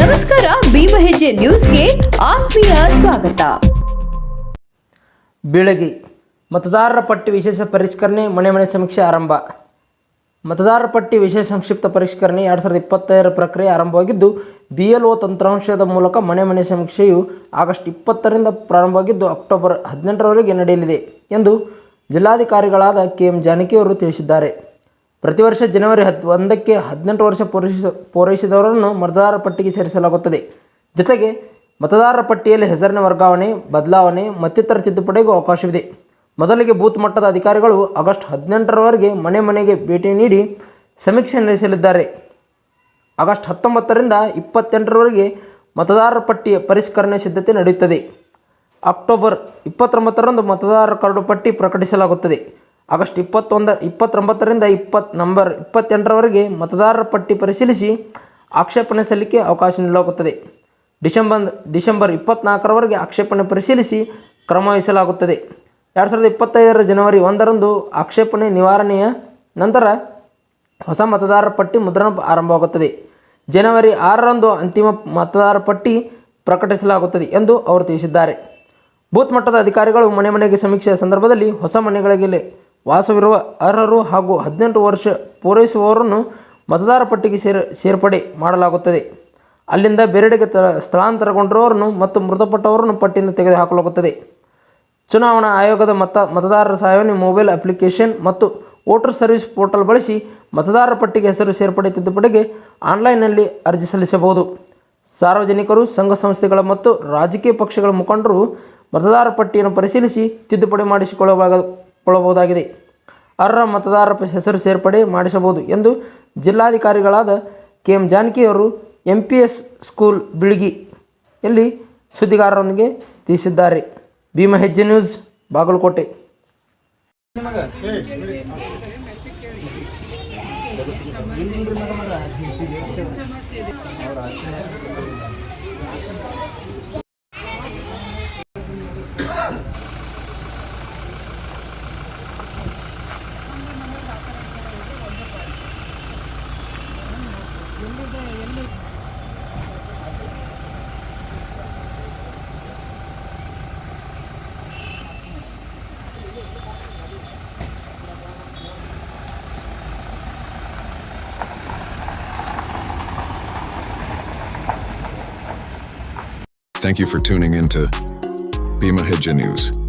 ನಮಸ್ಕಾರ ಭೀಮಹೆಜ್ಜೆ ನ್ಯೂಸ್ಗೆ ಆತ್ಮೀಯ ಸ್ವಾಗತ. ಬೀಳಗಿ ಮತದಾರರ ಪಟ್ಟಿ ವಿಶೇಷ ಪರಿಷ್ಕರಣೆ ಮನೆ ಮನೆ ಸಮೀಕ್ಷೆ ಆರಂಭ. ಮತದಾರರ ಪಟ್ಟಿ ವಿಶೇಷ ಸಂಕ್ಷಿಪ್ತ ಪರಿಷ್ಕರಣೆ ಎರಡು ಸಾವಿರದ ಇಪ್ಪತ್ತೈದರ ಪ್ರಕ್ರಿಯೆ ಆರಂಭವಾಗಿದ್ದು ಬಿ ಎಲ್ ಒ ತಂತ್ರಾಂಶದ ಮೂಲಕ ಮನೆ ಮನೆ ಸಮೀಕ್ಷೆಯು ಆಗಸ್ಟ್ ಇಪ್ಪತ್ತರಿಂದ ಪ್ರಾರಂಭವಾಗಿದ್ದು, ಅಕ್ಟೋಬರ್ ಹದಿನೆಂಟರವರೆಗೆ ನಡೆಯಲಿದೆ ಎಂದು ಜಿಲ್ಲಾಧಿಕಾರಿಗಳಾದ ಕೆ ಎಂ ಜಾನಕಿಯವರು ತಿಳಿಸಿದ್ದಾರೆ. ಪ್ರತಿ ವರ್ಷ ಜನವರಿ ಹತ್ತು ಒಂದಕ್ಕೆ ಹದಿನೆಂಟು ವರ್ಷ ಪೂರೈಸ ಪೂರೈಸಿದವರನ್ನು ಮತದಾರರ ಪಟ್ಟಿಗೆ ಸೇರಿಸಲಾಗುತ್ತದೆ. ಜೊತೆಗೆ ಮತದಾರರ ಪಟ್ಟಿಯಲ್ಲಿ ಹೆಸರಿನ ವರ್ಗಾವಣೆ, ಬದಲಾವಣೆ ಮತ್ತಿತರ ತಿದ್ದುಪಡಿಗೂ ಅವಕಾಶವಿದೆ. ಮೊದಲಿಗೆ ಬೂತ್ ಮಟ್ಟದ ಅಧಿಕಾರಿಗಳು ಆಗಸ್ಟ್ ಹದಿನೆಂಟರವರೆಗೆ ಮನೆ ಮನೆಗೆ ಭೇಟಿ ನೀಡಿ ಸಮೀಕ್ಷೆ ನಡೆಸಲಿದ್ದಾರೆ. ಆಗಸ್ಟ್ ಹತ್ತೊಂಬತ್ತರಿಂದ ಇಪ್ಪತ್ತೆಂಟರವರೆಗೆ ಮತದಾರರ ಪಟ್ಟಿಯ ಪರಿಷ್ಕರಣೆ ಸಿದ್ಧತೆ ನಡೆಯುತ್ತದೆ. ಅಕ್ಟೋಬರ್ ಇಪ್ಪತ್ತೊಂಬತ್ತರಂದು ಮತದಾರರ ಕರಡು ಪಟ್ಟಿ ಪ್ರಕಟಿಸಲಾಗುತ್ತದೆ. ಆಗಸ್ಟ್ ಇಪ್ಪತ್ತೊಂದ, ಇಪ್ಪತ್ತೊಂಬತ್ತರಿಂದ ಇಪ್ಪತ್ತು ನಂಬರ್, ಇಪ್ಪತ್ತೆಂಟರವರೆಗೆ ಮತದಾರರ ಪಟ್ಟಿ ಪರಿಶೀಲಿಸಿ ಆಕ್ಷೇಪಣೆ ಸಲ್ಲಿಕೆ ಅವಕಾಶ ನೀಡಲಾಗುತ್ತದೆ. ಡಿಸೆಂಬರ್ ಡಿಸೆಂಬರ್ ಇಪ್ಪತ್ನಾಲ್ಕರವರೆಗೆ ಆಕ್ಷೇಪಣೆ ಪರಿಶೀಲಿಸಿ ಕ್ರಮ ವಹಿಸಲಾಗುತ್ತದೆ. ಎರಡು ಸಾವಿರದ ಇಪ್ಪತ್ತೈದರ ಜನವರಿ ಒಂದರಂದು ಆಕ್ಷೇಪಣೆ ನಿವಾರಣೆಯ ನಂತರ ಹೊಸ ಮತದಾರರ ಪಟ್ಟಿ ಮುದ್ರಣ ಆರಂಭವಾಗುತ್ತದೆ. ಜನವರಿ ಆರರಂದು ಅಂತಿಮ ಮತದಾರರ ಪಟ್ಟಿ ಪ್ರಕಟಿಸಲಾಗುತ್ತದೆ ಎಂದು ಅವರು ತಿಳಿಸಿದ್ದಾರೆ. ಬೂತ್ ಮಟ್ಟದ ಅಧಿಕಾರಿಗಳು ಮನೆ ಮನೆಗೆ ಸಮೀಕ್ಷೆಯ ಸಂದರ್ಭದಲ್ಲಿ ಹೊಸ ಮನೆಗಳಿಗೆ ವಾಸವಿರುವ ಅರ್ಹರು ಹಾಗೂ ಹದಿನೆಂಟು ವರ್ಷ ಪೂರೈಸುವವರನ್ನು ಮತದಾರ ಪಟ್ಟಿಗೆ ಸೇರ್, ಸೇರ್ಪಡೆ ಮಾಡಲಾಗುತ್ತದೆ. ಅಲ್ಲಿಂದ ಬೇರೆಡೆಗೆ ತ, ಸ್ಥಳಾಂತರಗೊಂಡಿರುವವರನ್ನು ಮತ್ತು ಮೃತಪಟ್ಟವರನ್ನು ಪಟ್ಟಿಯಿಂದ ತೆಗೆದುಹಾಕಲಾಗುತ್ತದೆ. ಚುನಾವಣಾ ಆಯೋಗದ ಮತ, ಮತದಾರರ ಸಹಾಯವಾಣಿ ಮೊಬೈಲ್ ಅಪ್ಲಿಕೇಶನ್ ಮತ್ತು ವೋಟರ್ ಸರ್ವಿಸ್ ಪೋರ್ಟಲ್ ಬಳಸಿ ಮತದಾರರ ಪಟ್ಟಿಗೆ ಹೆಸರು ಸೇರ್ಪಡೆ ತಿದ್ದುಪಡಿಗೆ ಆನ್ಲೈನ್ನಲ್ಲಿ ಅರ್ಜಿ ಸಲ್ಲಿಸಬಹುದು. ಸಾರ್ವಜನಿಕರು, ಸಂಘ ಸಂಸ್ಥೆಗಳ ಮತ್ತು ರಾಜಕೀಯ ಪಕ್ಷಗಳ ಮುಖಂಡರು ಮತದಾರರ ಪಟ್ಟಿಯನ್ನು ಪರಿಶೀಲಿಸಿ ತಿದ್ದುಪಡಿ ಮಾಡಿಸಿಕೊಳ್ಳಬಹು ಕೊಳ್ಳಬಹುದಾಗಿದೆ ಅರ್ಹ ಮತದಾರರ ಹೆಸರು ಸೇರ್ಪಡೆ ಮಾಡಿಸಬಹುದು ಎಂದು ಜಿಲ್ಲಾಧಿಕಾರಿಗಳಾದ ಕೆ ಎಂ ಜಾನಕಿಯವರು ಎಂ ಪಿ ಎಸ್ ಸ್ಕೂಲ್ ಬಿಳಿಗಿಯಲ್ಲಿ ಸುದ್ದಿಗಾರರೊಂದಿಗೆ ತಿಳಿಸಿದ್ದಾರೆ. Bhima Hejje news, Bagalkote. Thank you for tuning in to Bima Hidja News.